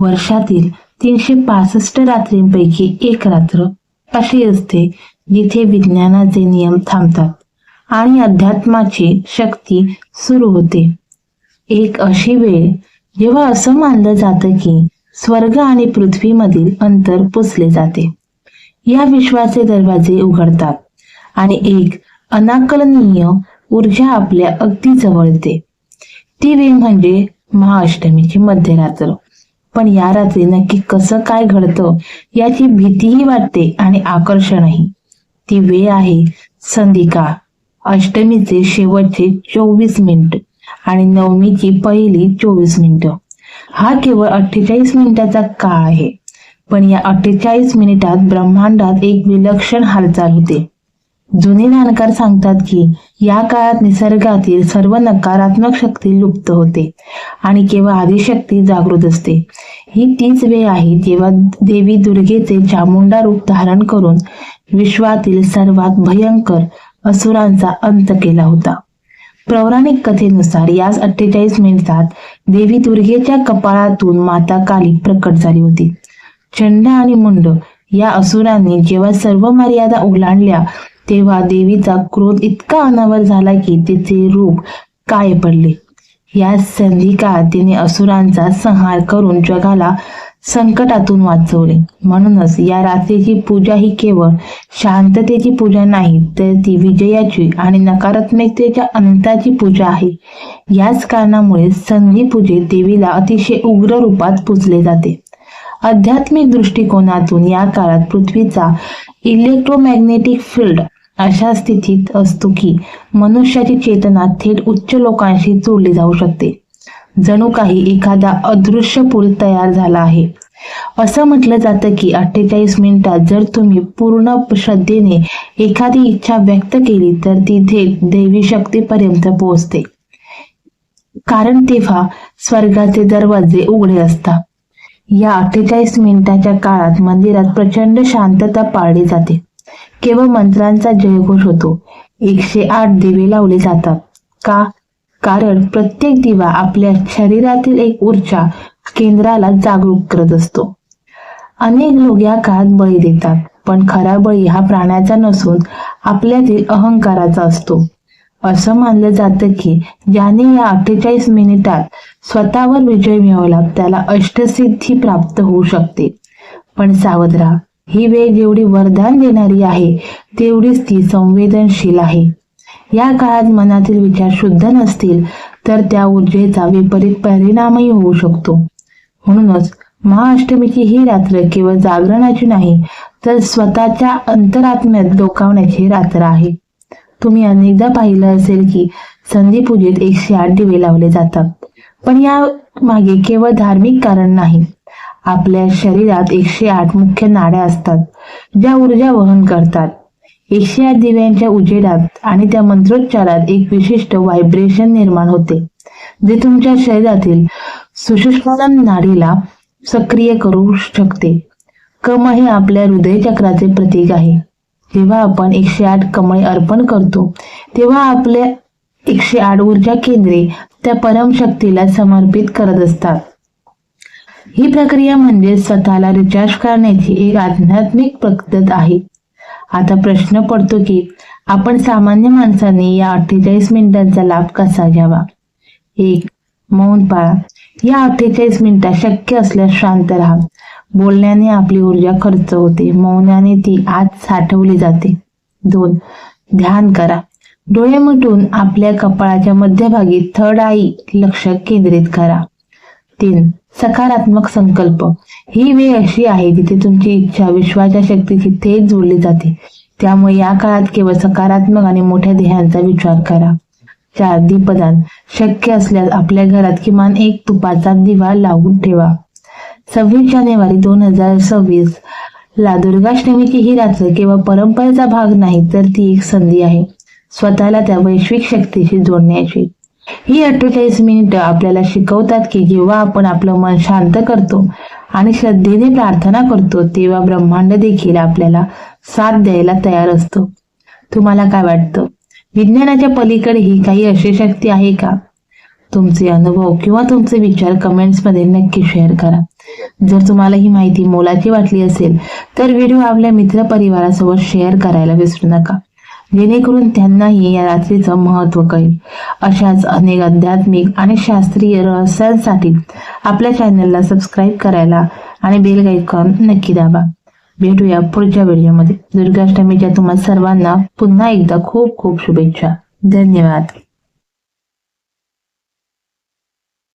वर्षातील तीनशे पासष्ट रात्रींपैकी एक रात्र अशी असते जिथे विज्ञानाचे नियम थांबतात आणि अध्यात्माची शक्ती सुरू होते. एक अशी वेळ जेव्हा असं मानलं जातं की स्वर्ग आणि पृथ्वीमधील अंतर पुसले जाते. या विश्वाचे दरवाजे उघडतात आणि एक अनाकलनीय ऊर्जा आपल्या अगदी जवळ येते. ती वेळ म्हणजे महाअष्टमीची मध्यरात्र. पण या रात्री नक्की कसं काय घडतं याची भीतीही वाटते आणि आकर्षणही. ती वेळ आहे संधिका. अष्टमीचे शेवटचे चोवीस मिनिट आणि नवमीची पहिली चोवीस मिनिटं. हा केवळ अठ्ठेचाळीस मिनिटाचा काळ आहे. पण या अठ्ठेचाळीस मिनिटात ब्रह्मांडात एक विलक्षण हालचाल होते. जुने जाणकार सांगतात की या काळात निसर्गातील सर्व नकारात्मक शक्ती लुप्त होते आणि केवळ आदिशक्ती जागृत असते. ही तीच वेळ आहे जेव्हा देवी दुर्गेचे चामुंडा रूप धारण करून विश्वातील सर्वात भयंकर असुरांचा अंत केला होता. पौराणिक कथेनुसार याच अठ्ठेचाळीस मिनिटात देवी दुर्गेच्या कपाळातून माता काली प्रकट झाली होती. चंड आणि मुंड या असुरांनी जेव्हा सर्व मर्यादा ओलांडल्या तेव्हा देवीचा क्रोध इतका अनावर झाला की तिचे रूप काय पडले. या संधी काळात तिने असुरांचा संहार करून जगाला संकटातून वाचवले. म्हणूनच या रात्रीची पूजा ही केवळ शांततेची पूजा नाही तर ती विजयाची आणि नकारात्मकतेच्या अंताची पूजा आहे. याच कारणामुळे संधी पूजेत देवीला अतिशय उग्र रूपात पूजले जाते. आध्यात्मिक दृष्टिकोनातून या काळात पृथ्वीचा इलेक्ट्रोमॅग्नेटिक फील्ड अशा स्थितीत असतो की मनुष्याची चेतना थेट उच्च लोकांशी जोडली जाऊ शकते. जणू काही एखादा अदृश्य पूल तयार झाला आहे. असं म्हटलं जातं की अठ्ठेचाळीस मिनिटात जर तुम्ही पूर्ण श्रद्धेने एखादी इच्छा व्यक्त केली तर ती थेट देवी शक्तीपर्यंत पोहोचते. कारण तेव्हा स्वर्गाचे दरवाजे उघडे असतात. या अठ्ठेचाळीस मिनिटाच्या काळात मंदिरात प्रचंड शांतता पाळली जाते. केवळ मंत्रांचा जयघोष होतो. एकशे आठ दिवे लावले जातात. का? कारण प्रत्येक दिवा आपल्या शरीरातील एक ऊर्जा केंद्राला जागरूक करत असतो. अनेक लोक या काळात बळी देतात पण खरा बळी हा प्राण्याचा नसून आपल्यातील अहंकाराचा असतो. असं मानलं जातं की ज्याने या अठ्ठेचाळीस मिनिटात स्वतःवर विजय मिळवला त्याला अष्टसिद्धी प्राप्त होऊ शकते. पण सावध राहा. ही वेळ जेवढी वरदान देणारी आहे तेवढीच ती संवेदनशील आहे. या काळात मनातील विचार शुद्ध नसतील तर त्या ऊर्जेचा विपरीत परिणामही होऊ शकतो. म्हणूनच महाअष्टमीची ही रात्र केवळ जागरणाची नाही तर स्वतःच्या अंतरात्म्यात डोकावण्याची रात्र आहे. तुम्ही अनेकदा पाहिलं असेल की संधी पूजेत एकशे आठ दिवे लावले जातात. पण या मागे केवळ धार्मिक कारण नाही. आपल्या शरीरात एकशे आठ मुख्य नाड्या असतात ज्या ऊर्जा वहन करतात. एकशे आठ दिव्यांच्या उजेडात आणि त्या मंत्रोच्चारात एक विशिष्ट व्हायब्रेशन निर्माण होते जे तुमच्या शरीरातील सुशुष्म नाडीला सक्रिय करू शकते. कम हे आपल्या हृदय चक्राचे प्रतीक आहे. जेव्हा आपण एकशे आठ कमळे अर्पण करतो तेव्हा आपल्या एकशे आठ ऊर्जा केंद्रे त्या परमशक्तीला समर्पित करत असतात. ही प्रक्रिया म्हणजे स्वतःला रिचार्ज करण्याची एक आध्यात्मिक पद्धत आहे. आता प्रश्न पडतो की आपण सामान्य माणसांनी या अठ्ठेचाळीस मिनिटांचा लाभ कसा घ्यावा? एक मौन पाळा. या अठ्ठेचाळीस मिनिटात शक्य असल्यास शांत राहा. बोलण्याने आपली ऊर्जा खर्च होते. मौनाने ती आत साठवली जाते. दोन ध्यान करा. डोळे मिटून आपल्या कपाळाच्या मध्यभागी थर्ड आई लक्ष केंद्रित करा. तीन सकारात्मक संकल्प. ही वेळ अशी आहे जिथे तुमची इच्छा विश्वाच्या शक्तीशी थेट जोडली जाते. त्यामुळे या काळात केवळ सकारात्मक आणि मोठ्या ध्येयांचा विचार करा. चार दीपदान. शक्य असल्यास आपल्या घरात किमान एक तुपाचा दिवा लावून ठेवा. सव्वीस जानेवारी दोन हजार सव्वीस. ला दुर्गाष्टमीची ही रात्र केवळ परंपरेचा भाग नाही तर ती एक संधी आहे. स्वतःला त्या वैश्विक शक्तीशी जोडण्याची. ही अठ्ठेचाळीस मिनिटं आपल्याला शिकवतात की जेव्हा आपण आपलं मन शांत करतो आणि श्रद्धेने प्रार्थना करतो तेव्हा ब्रह्मांड देखील आपल्याला साथ द्यायला तयार असतो. तुम्हाला काय वाटतं? विज्ञानाच्या पलीकडे ही काही अशी शक्ती आहे का? तुमचे अनुभव किंवा तुमचे विचार कमेंट्समध्ये नक्की शेअर करा. जर तुम्हाला ही माहिती मोलाची वाटली असेल तर व्हिडिओ आपल्या मित्रपरिवारासोबत शेअर करायला विसरू नका. जेणेकरून त्यांनाही या रात्रीचं महत्त्व कळेल. अशाच अनेक आध्यात्मिक आणि शास्त्रीय रहस्यांसाठी आपल्या चॅनलला सबस्क्राईब करायला आणि बेल आयकॉन नक्की दाबा. भेटूया पुढच्या व्हिडिओमध्ये दुर्गाष्टमीच्या तुम्हा सर्वांना पुन्हा एकदा खूप खूप शुभेच्छा. धन्यवाद.